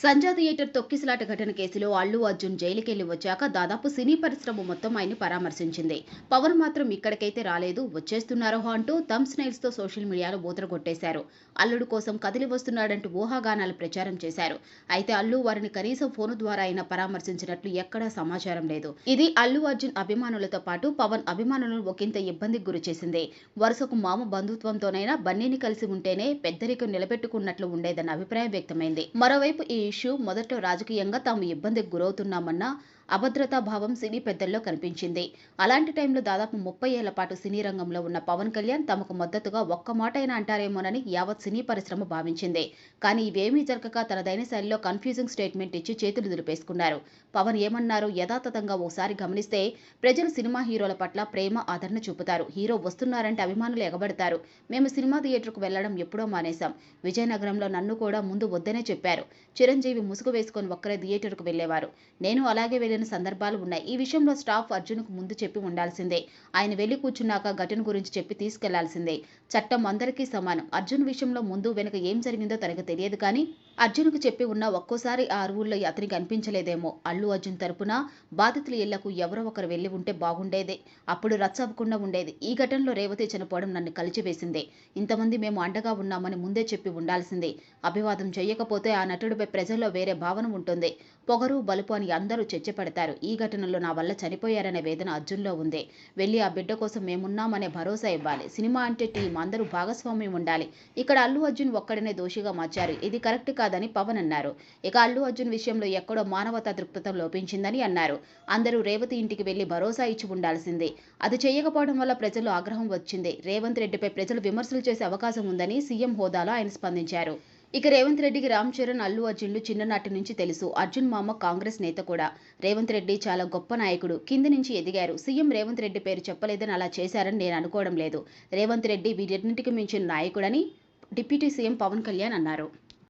సంజా theatre తొక్కిసలాట ఘటన కేసులో అల్లు అర్జున్ జైలుకెళ్ళి వచ్చాక దాదాపు సినీ పరిశ్రమ మొత్తం ఆయన్ని పరామర్శించింది. పవన్ మాత్రం ఇక్కడికైతే రాలేదు వచ్చేస్తున్నారో అంటూ థమ్స్ నైల్స్తో సోషల్ మీడియాలో బూతర కొట్టేశారు అల్లుడు కోసం కదిలి వస్తున్నాడంటూ ఊహాగానాలు ప్రచారం చేశారు. అయితే అల్లు వారిని కనీసం ఫోను ద్వారా అయినా పరామర్శించినట్లు ఎక్కడా సమాచారం లేదు. ఇది అల్లు అర్జున్ అభిమానులతో పాటు పవన్ అభిమానులను ఒకంత ఇబ్బందికి గురి చేసింది. వరుసకు మామ బంధుత్వంతోనైనా బన్నీని కలిసి ఉంటేనే పెద్దరికం నిలబెట్టుకున్నట్లు ఉండేదన్న అభిప్రాయం వ్యక్తమైంది. మరోవైపు ఈ ఇష్యూ మొదట రాజకీయంగా తాము ఇబ్బందికి గురవుతున్నామన్న అభద్రతా భావం సినీ పెద్దల్లో కనిపించింది. అలాంటి టైంలో దాదాపు ముప్పై ఏళ్ళ పాటు సినీ రంగంలో ఉన్న పవన్ కళ్యాణ్ తమకు మద్దతుగా ఒక్క మాటైనా అంటారేమోనని యావత్ సినీ పరిశ్రమ భావించింది. కానీ ఇవేమీ జరగక తనదైన శైలిలో కన్ఫ్యూజింగ్ స్టేట్మెంట్ ఇచ్చి చేతులు దులిపేసుకున్నారు. పవన్ ఏమన్నారో? యథాతథంగా ఓసారి గమనిస్తే ప్రజలు సినిమా హీరోల పట్ల ప్రేమ ఆదరణ చూపుతారు. హీరో వస్తున్నారంటే అభిమానులు ఎగబడతారు. మేము సినిమా థియేటర్కు వెళ్ళడం ఎప్పుడో మానేశాం. విజయనగరంలో నన్ను కూడా ముందు వద్దనే చెప్పారు. చిరంజీవి ముసుగు వేసుకొని ఒక్కరే థియేటర్కు వెళ్ళేవారు నేను అలాగే వెళ్ళి వెళ్ళిన సందర్భాలు ఉన్నాయి. ఈ విషయంలో స్టాఫ్ అర్జున్కు ముందు చెప్పి ఉండాల్సిందే. ఆయన వెళ్ళి కూర్చున్నాక ఘటన గురించి చెప్పి తీసుకెళ్ళాల్సిందే. చట్టం అందరికీ సమానం. అర్జున్ విషయంలో ముందు వెనుక ఏం జరిగిందో తనకు తెలియదు కానీ అర్జున్కు చెప్పి ఉన్న ఒక్కోసారి ఆ అరువుల్లో అతనికి అనిపించలేదేమో అల్లు అర్జున్ తరపున బాధితుల ఇళ్ళకు ఎవరో ఒకరు వెళ్ళి ఉంటే బాగుండేదే. అప్పుడు రచ్చవ్వకుండా ఉండేది. ఈ ఘటనలో రేవతి చనిపోవడం నన్ను కలిచివేసిందే. ఇంతమంది మేము అండగా ఉన్నామని ముందే చెప్పి ఉండాల్సిందే. అభివాదం చేయకపోతే ఆ నటుడిపై ప్రజల్లో వేరే భావన ఉంటుంది. పొగరు బలుపు అని అందరూ చర్చ పెడతారు ఈ ఘటనలో నా వల్ల చనిపోయారనే వేదన అర్జున్లో ఉంది. వెళ్ళి ఆ బిడ్డ కోసం మేమున్నామనే భరోసా ఇవ్వాలి. సినిమా అంటే టీం. అందరూ భాగస్వామ్యం ఉండాలి. ఇక్కడ అల్లు అర్జున్ ఒక్కడనే దోషిగా మార్చారు. ఇది కరెక్ట్ కాదని పవన్ అన్నారు. ఇక అల్లు అర్జున్ విషయంలో ఎక్కడో మానవతా దృక్పథం లోపించిందని అన్నారు. అందరూ రేవతి ఇంటికి వెళ్ళి భరోసా ఇచ్చి ఉండాల్సిందే. అది చేయకపోవడం వల్ల ప్రజల్లో ఆగ్రహం వచ్చింది. రేవంత్ రెడ్డిపై ప్రజలు విమర్శలు చేసే అవకాశం ఉందని సీఎం హోదాలో ఆయన స్పందించారు. ఇక రేవంత్ రెడ్డికి రామ్ చరణ్ అల్లు అర్జున్లు చిన్ననాటి నుంచి తెలుసు. అర్జున్ మామ కాంగ్రెస్ నేత కూడా. రేవంత్ రెడ్డి చాలా గొప్ప నాయకుడు. కింద నుంచి ఎదిగారు. సీఎం రేవంత్ రెడ్డి పేరు చెప్పలేదని అలా చేశారని నేను అనుకోవడం లేదు. రేవంత్ రెడ్డి వీటన్నిటికి మించిన నాయకుడని డిప్యూటీ సీఎం పవన్ కళ్యాణ్ అన్నారు.